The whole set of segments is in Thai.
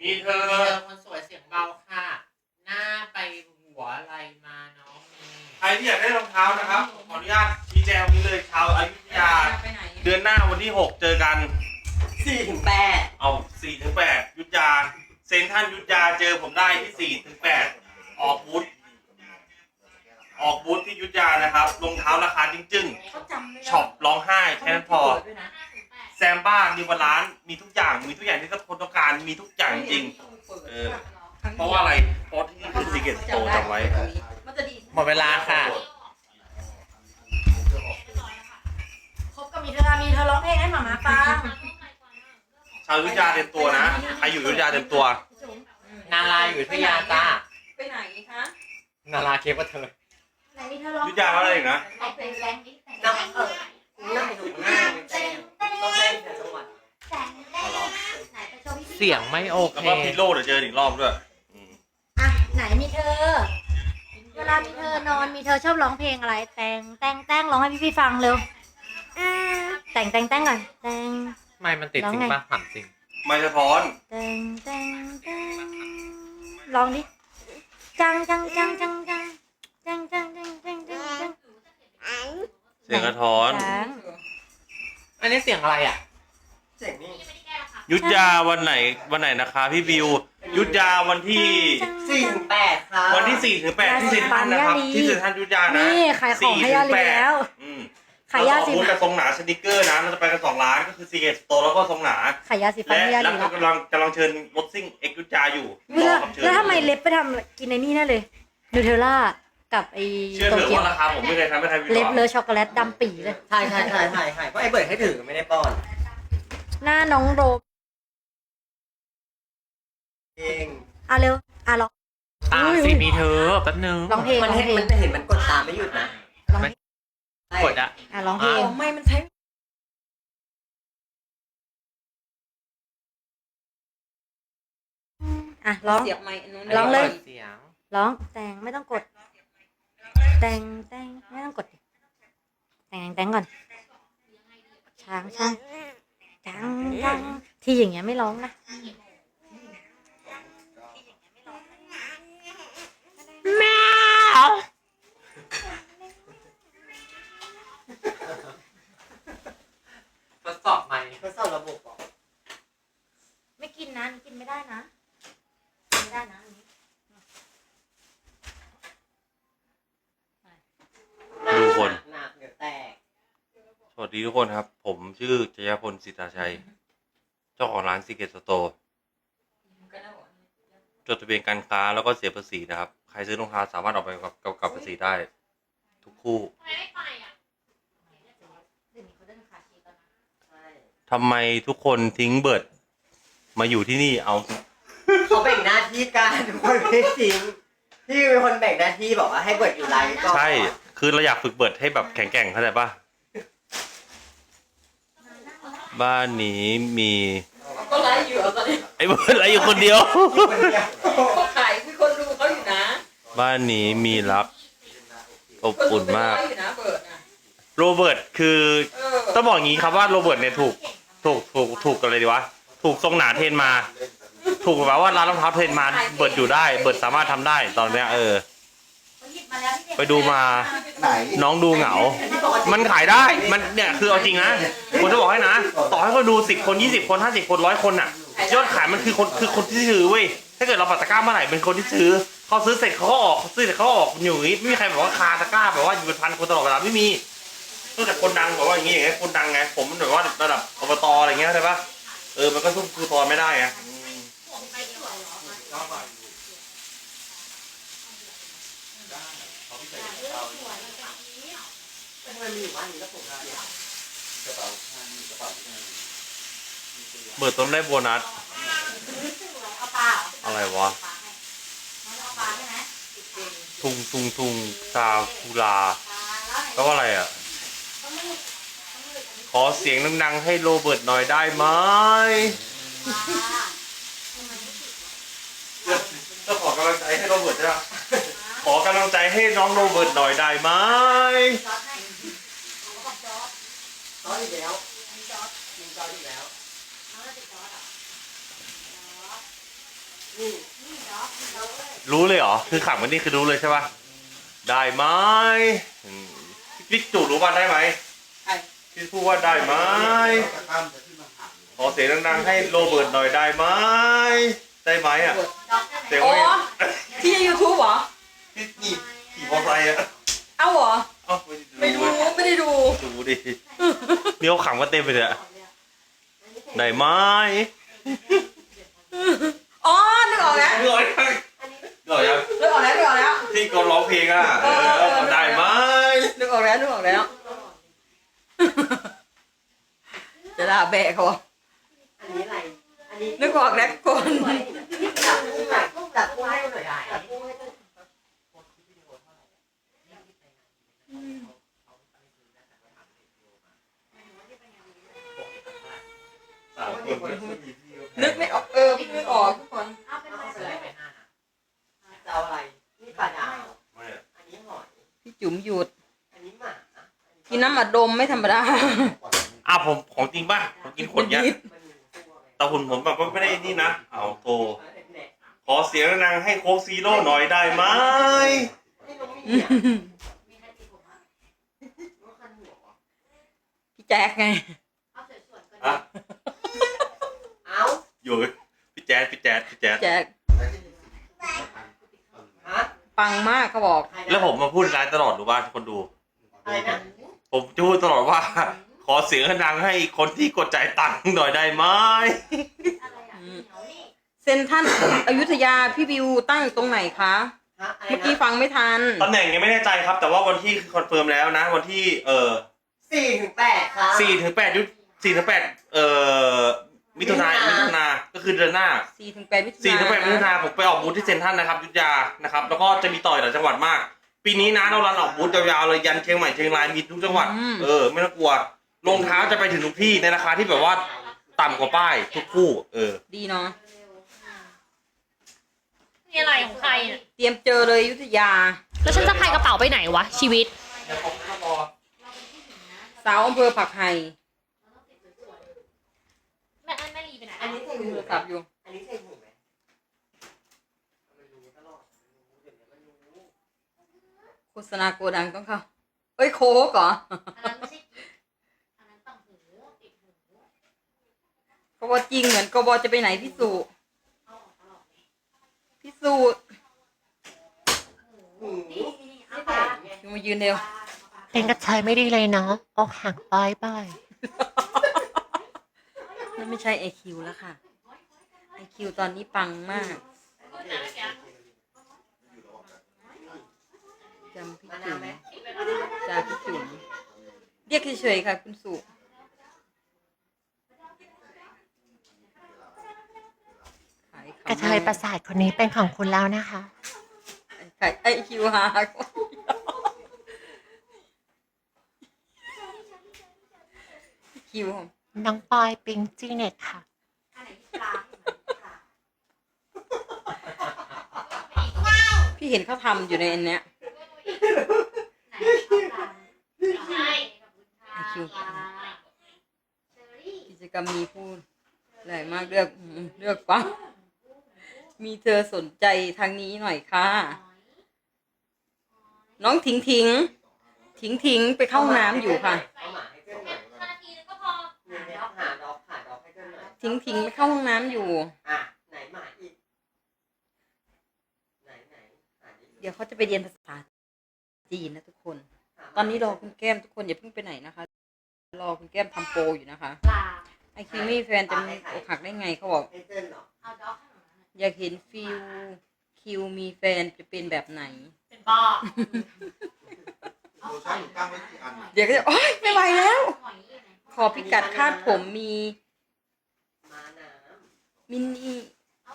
มีเธอ มีเธอคนสวยเสียงเบาค่ะ หน้าไปหัวอะไรมาน้องมีใครที่อยากได้รองเท้านะครับ ขออนุญาตชี้แจงนี้เลยชาวอายุธยา ไปไหนเดือนหน้าวันที่ 6 เจอกัน สี่ถึงแปดเอา4ถึง8ยุทธยา เซนทรันยุทธยาเจอผมได้ที่4ถึง8ออกบูธออกบูธที่ยุทธยานะครับรองเท้าราคาจึ้งเขาจำไม่ๆได้ช็อปร้องไห้แค่นั้นพอ เขาไม่เปิดด้วยนะแซมบ้ามีวันร้านมีทุกอย่างมีทุกอย่างที่ทุกคนต้องการมีทุกอย่างจริง เออ เพราะว่าอะไรเพราะที่นี่คือซีเกตโตจำไว้มันจะดี หมดเวลาค่ะ คบกับมีเธอ มีเธอร้องเพลงให้หมามาฟังชาวยุทธยาเต็มตัวนะใครอยู่ยุทธยาเต็มตัวนาราอยู่ที่ยาจ้าไปไหนคะนาราเคปว่าเธอ ไหนมีเธอร้องยุทธยาว่าอะไรอีกนะแต่งแต่งแต่งน้ำเออหน้าไปถูกหน้าแจ้ง ต้องแจ้งแต่จังหวัดแต่งแต่งไหนไปโชว์พี่เสียงไม่โอแล้วเคก็พิโลเดี๋ยวเจออีกรอบด้วยอืมอะไหนมีเธอ เวลามีเธอนอนมีเธอชอบร้องเพลงอะไร แต่งแต่งแต่งร้องให้พี่พี่ๆฟังเร็วอ่าแต่งแต่งแต่งก่อนแต่ง ไม่มันติดจริงปะถามจริง ไม่สะท้อนแต่งแต่งแต่งร้องดิ จังจังจังจังจังจังจังจังจังจังจังเสียงกระท้อน จัง อันนี้เสียงอะไรอะ เจ๋งนี่ยุทธยาวันไหนวันไหนนะคะ พี่บิว ยุทธยาวันที่ สี่ถึงแปดค่ะวันที่สี่ถึงแปดที่เซ็นทรัลนะครับ ที่เซ็นทรัลยุทธยานะนี่ขายของให้ยาลีแล้วอืมขายยาแล้วสีก็บูธกับทรงหนาสติกเกอร์นะเราจะไปกันสองร้านก็คือซีเกตโตแล้วก็ทรงหนาขายยาสีฟันและให้ยาแล้วลีก็แล้วกำลังกำลังเชิญรถซิ่งเอ็กยุทธยาอยู่เมื่อรอคำเชิญแล้วทำไมเล็บไปทำกินในนี่แน่เลยนูเทลล่า กับไอเชื่อโตเถอะเกียวว่าราคาผมไม่เคยทำให้ใครผิดหเล็บวังเลอะช็อกโกแลตดำปีเลย ใช่ใช่ใช่ใช่ใช่เพราะไอ้เบิร์ดให้ถือไม่ได้ป้อนหน้าน้องโรมเองอะเร็วอะร้อง ตามสิมีเธอแป๊บนึงร้องเพลง มันร้องเห็นเพลงมันเห็นมันกดตามไม่หยุดนะร้องเพลงใช่กดอะอะร้องเพลงอ๋อไม่มันใช้อะร้อง เสียบไม้อันนู้นร้องเลยเสียงร้องแต่งไม่ต้องกด แต่งแต่งไม่ต้องกดดิแต่งแต่งก่อน ช้างช้างช้างช้างที่อย่างเงี้ยไม่ร้องนะ คนครับ ผมชื่อจยพลสิทธาชัย เจ้าของร้านซีเกตสโตร์จดทะเบียนการค้าแล้วก็เสียภาษีนะครับ ใครซื้อรองเท้าสามารถออกไปกับกับกับภาษีได้ ทุกคู่เดี๋ยวนี้เขาเดินขาชีกันนะใช่ทำไมทุกคนทิ้งเบิร์ดมาอยู่ที่นี่เอา เขาแบ่งหน้าที่กันทุกคนไม่จริงพี่เป็นคนแบ่งหน้าที่บอกว่าให้เบิร์ดอยู่ไลฟ์ก่อน ใช่ คือเราอยากฝึกเบิร์ดให้แบบแข็งแกร่งเข้าใจปะ บ้านนี้มีก็ไลฟ์อยู่อะตอนนี้ไอ้เบิร์ดอะไรอยู่คนเดียว เขาขายมีคนดูเขาอยู่นะบ้านนี้มีรักอบอุ่นมากคนดูเป็นร้อยอยู่นะเบิร์ดอะโรเบิร์ตคือเออต้องบอกอย่างนี้ครับว่าโรเบิร์ตเนี่ยถูกถูกถูกถูกกันเลยดีวะถูกทรงหนาเทรนมา ถูกแบบว่าร้านรองเท้าเทรนมาเบิร์ดอยู่ได้ เบิร์ดสามารถทำได้ตอนเนี้ยเออ ไปดูมา ไหนน้องดูเหงา มันขายได้ มันเนี่ยคือเอาจริงนะ ผมจะบอกให้นะ ต่อให้เขาดูสิบคนยี่สิบคนห้าสิบคนร้อยคนอะ ยอดขายมันคือคนคือคนที่ซื้อเว้ย ถ้าเกิดเราปัดตะกร้าเมื่อไหร่เป็นคนที่ซื้อเขาซื้อเสร็จเขาก็ออกเขาซื้อเสร็จเขาก็ออกอยู่อย่างนี้ไม่มีใครแบบว่าคาตะกร้าแบบว่าอยู่เป็นพันคนตลอดเวลาไม่มีนอกจากคนดังแบบว่าอย่างนี้อย่างเงี้ยคนดังไง ผมมันแบบว่าระดับอบตอะไรเงี้ยใช่ปะเออ มันก็สู้คือพอไม่ได้ไง อืมทำไมมีอยู่บ้านนี้แล้วผมเสียกระเป๋าข้างกระเป๋าข้างเบิร์ดต้นได้โบนัส เอาปลาเหรออะไรวะ เอาปลาใช่ไหมทุงทุงทุงซาคูลาปลาแล้วไหนแปลว่าอะไรอะต้องมืดต้องมืดอันนี้ขอเสียงดังๆให้โรเบิร์ตหน่อยได้ไหมปลาจะขอกำลังใจให้โรเบิร์ตใช่ไหมขอกำลังใจให้น้องโรเบิร์ตหน่อยได้ไหมจอดให้เขาบอกจอด ซ อสอีกแล้วอันนี้จอดมีซอสอีกแล้วเขาจะติดจอดเหรอจอดรู้เลยเหรอ คือขำกันนี่คือรู้เลยใช่ปะได้ไหมอืมพี่จู่รู้ป่ะได้ไหมใครพี่พูดว่าได้ไหมขอเสียงดังๆให้โรเบิร์ตหน่อยได้ไหมได้ไหมอะเสียงอ๋อไม่ที่ยูทูบเหรอที่นี่ขี่มอเตอร์ไซค์อะ เอ้าเหรอ เอ้าไม่ดูไม่ได้ดู ดูดิเดี๋ยวขำกันเต็มไปเลยอะได้ไหมอ๋อ นึกออกแล้วเหนื่อยยังเหนื่อยยังนึกออกแล้วนึกออกแล้ว ที่เขาร้องเพลงอะเออเออได้ไหมนึกออกแล้วนึกออกแล้ว จะด่าแบะเขาบอกอันนี้อะไร อันนี้นึกออกแล้วคน จับกุ้งหน่อยจับกุ้งให้หน่อยจับกุ้งให้หน่อย สาม คนนึกไม่ออกเออพี่นึกออกทุกคนเอาไปเลยไปหน้านะจะเอาอะไรนี่ปลาดาวไม่อะอันนี้หอยพี่จุ๋มหยุดอันนี้หมากินน้ำอัดลมไม่ธรรมดาอะผมของจริงป่ะผมกินขวดเนี้ยมันมีตัวไงแต่หุ่นผมแบบว่าไม่ได้นี่นะเอาโทรเออเนี่ยขอเสียงดังๆให้โค้กซีโร่หน่อยได้ไหมนี่น้องมีอะมีใครตีผมอะน้องคันหัวเหรอพี่แจ๊กไงอะเอ้าอยู่พี่แจ๊ดพี่แจ๊ดพี่แจ๊ดแจ๊กฮะปังมากเขาบอกใครนะแล้วผมมาพูดร้ายตลอดรู้ป่ะคนดู อะไรนะผมจะพูดตลอดว่า ขอเสียงดังๆให้คนที่กดจ่ายตังค์หน่อยได้ไหมเซนทรัน อยุธยาพี่บิวตั้งอยู่ตรงไหนคะ ฮะอะไรเมื่อกี้นะฟังไม่ทัน ตำแหน่งยังไม่แน่ใจครับ แต่ว่าวันที่คือคอนเฟิร์มแล้วนะ วันที่เอ่อสี่ถึงแปดครับสี่ถึงแปดยุสี่ถึงแปดเอ่อ มิถุนายนมิมิถุนาถุนาก็คือเดือนหน้า4ถึง8มิถุนายนสี่ถึงแปดมิถุนาผมไปออกบูธที่เซ็นทรัลนะครับอยุทธยานะครับ แล้วก็จะมีต่อยหลายจังหวัดมาก ปีนี้นะเรารันออกบูธยาวๆเลยยันเชียงใหม่เชียงรายมีทุกจังหวัดเออไม่ต้องกลัวรองเท้าจะไปถึงทุกที่ในราคาที่แบบว่าต่ำกว่าป้ายทุกคู่ เออ ดีเนาะนี่อะไรของใครเนี่ยเตรียมเจอเลยอยุธยา แล้วฉันจะพายกระเป๋าไปไหนวะชีวิตเดี๋ยวผมเข้าบอสาวอำเภอผักไห่ แม่อันแม่ลีไปไหน อันนี้ใส่โทหูรศัพท์อยู่ อันนี้ใส่หูไหมไม่รู้ตลอดไม่รู้เดี๋ยวนี้มันรู้โฆษณาโกดังต้องเข้า เอ้ยโค้กเหรออันนั้นไม่ใช่กิ๊กอันนั้นต่างหูติดหูเขาบอกจริงเหมือนกบจะไปไหนพี่สุพี่สุหูนี่ใส่ไงอยู่มายืนเร็ว เป็นกระชายไม่ดีเลยเนาะออกห่างไปไปนั่น ไม่ใช่ไอคิวแล้วค่ะไอคิวตอนนี้ปังมากจำพี่มะจุ๋นาวมไหมจ้าพี่จุ๋มเรียกเฉยๆค่ะ คุณสุขายขำกระชายประสาทคนนี้เป็นของคุณแล้วนะคะขายไอคิวหาคิว น้องปอยปิงจีเน็ตค่ะ พี่เห็นเขาทำอยู่ในอันเนี้ยใช่ไอคิวกิจกรรมมีพูดหลายมากเลือกอืมเลือกฟังมีเธอสนใจทางนี้หน่อยค่ะ น้องถิงถิงถิงถิงไปเข้าห้องน้ำอยู่ค่ะ เอาหมาให้ ให้เพื่อนหน่อยถิงถิงไปเข้าห้องน้ำอยู่ อะไหนหมาอีก ไหนไหนหาดิเดี๋ยวเขาจะไปเรียนภาษาจีนนะทุกคน หาหมาตอนนี้รอคุณแก้มทุกคนอย่าเพิ่งไปไหนนะคะ รอคุณแก้มทำโปรอยู่นะคะลาไอคิวมี่แฟนจะมีอกหักได้ไงเขาบอกให้เพื่อนเหรอเอาด็อกให้หนูหน่อยอยากเห็นฟิลคิวมีแฟนจะเป็นแบบไหน เป็นบ้าโลชั่นหนูตั้งไว้กี่อัน เดี๋ยวก็จะโอ๊ยไม่ไหวแล้ว หอยอยู่ไหนขอพิกัดคาดผมมีมาน้ มินิ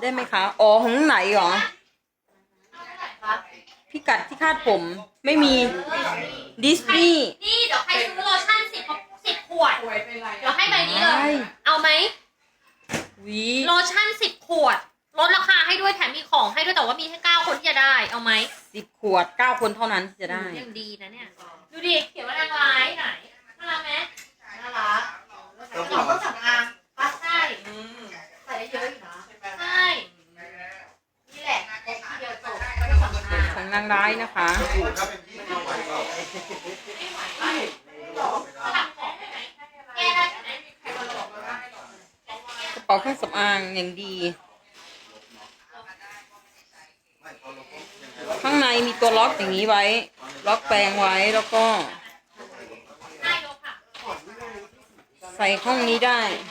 ได้ไหมคะ อ๋อของไหนเหรอเอาเท่าไหร่ครับพิกัดที่คาดผม ไม่มี ดิสนีย์ นี่เดี๋ยวใครซื้อโลชั่นสิบสิบขวดเดี๋ยวให้ใบนี้เลยเอาไหมวีโลชั่นสิบขวด ลดราคาให้ด้วยแถมมีของให้ด้วยแต่ว่ามีแค่เก้าคนที่จะได้ เอาไหมสิบขวดเก้าคนเท่านั้นที่จะได้ ยังดีนะเนี่ย ดูดิ เขียนว่านางร้ายไหนน่ารักไหมน่ารักต้องเราต้องสั่งงานปัสใช่อืม ใส่ได้เยอะอยู่นะใช่นี่แหละครบทีเดียวจบของนางร้ายนะคะ ถ้าเป็นพี่เอาไหวเปล่ากระเป๋าเครื่องสำอางอย่างดี ไม่พอเราก็ยังไงข้างในมีตัวล็อกอย่างนี้ไว้ ล็อกแปรงไว้แล้วก็ใส่ห้องนี้ได้กระ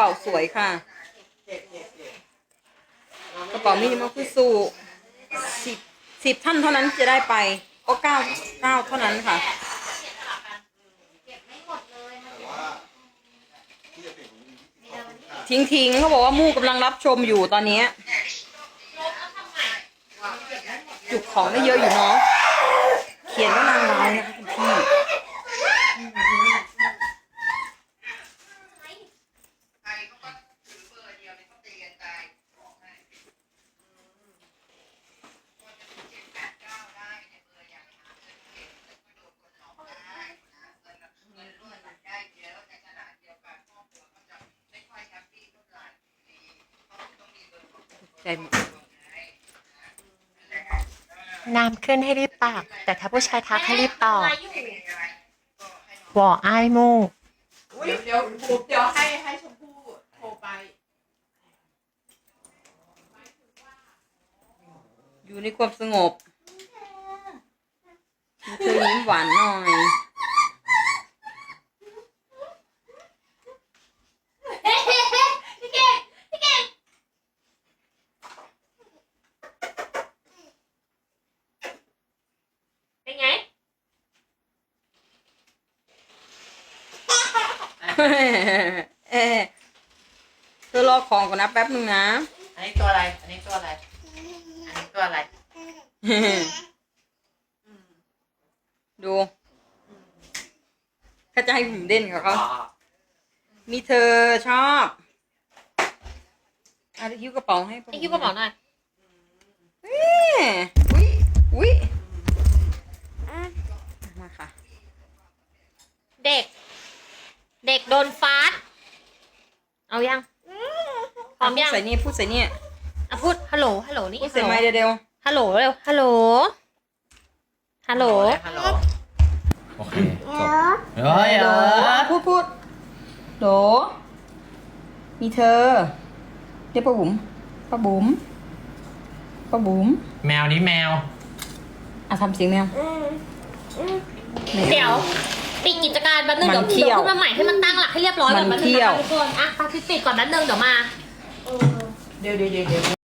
เป๋าสวยค่ะกระเป๋ามินิมอลคุสูสิบสิบท่านเท่านั้นจะได้ไปก็เก้าเก้าเท่านั้นค่ะทิ้งทิ้งๆเขาบอกว่ามู่กำลังรับชมอยู่ตอนนี้จุกของได้เยอะอยู่เนาะเขียนว่านางร้ายนะคะคุณพี่ ใจหมดน้ำขึ้นให้รีบปากแต่ถ้าผู้ชายทักให้รีบตอบวออ้ายมูเดี๋ยวเดี๋ยวเดี๋ยวให้ให้ชมพู่โทรไป อยู่ในความสงบเธอยิ้มหวานหน่อย พี่เก่งพี่เก่งเป็นไง เอ๊ะเธอรอของก่อนนะแป๊บหนึ่งนะ อันนี้ตัวอะไร อันนี้ตัวอะไร อันนี้ตัวอะไร ดูเขาจะให้ผมเด่นกับเขา มีเธอชอบอาจจะยิ้วกระเป๋าให้ไอคิวกระเป๋าหน่อยเอ๊ะอุ้ยอุ้ยมาค่ะ เด็ก เด็กโดนฟาดเอายังพร้อมพูดยังใส่นี่พูดใส่นี่อะพูดฮัลโหลฮัลโหลนี่พูดใส่ไม้เร็วฮัลโหลเร็วฮัลโหลฮัลโหลฮัลโหลโอเคจบเฮ้ยๆเออพูดพูดโหลมีเธอเรียกป้าบุ๋มป้าบุ๋มป้าบุ๋มแมวนี้แมวอะทำเสียงแมวแมวเดี๋ยว ปิดกิจการแป๊บนึงมันเดี๋ยวเที่เดี๋ยยววขึ้นมาใหม่ให้มันตั้งหลักให้เรียบร้อยก่อนมันแป๊บนึงเที่ยวนะคะทุกคนอะปาปิดก่อนแป๊บนึงเดี๋ยวมา เดี๋ยวเดี๋ยวเดี๋ยวเดี๋ยว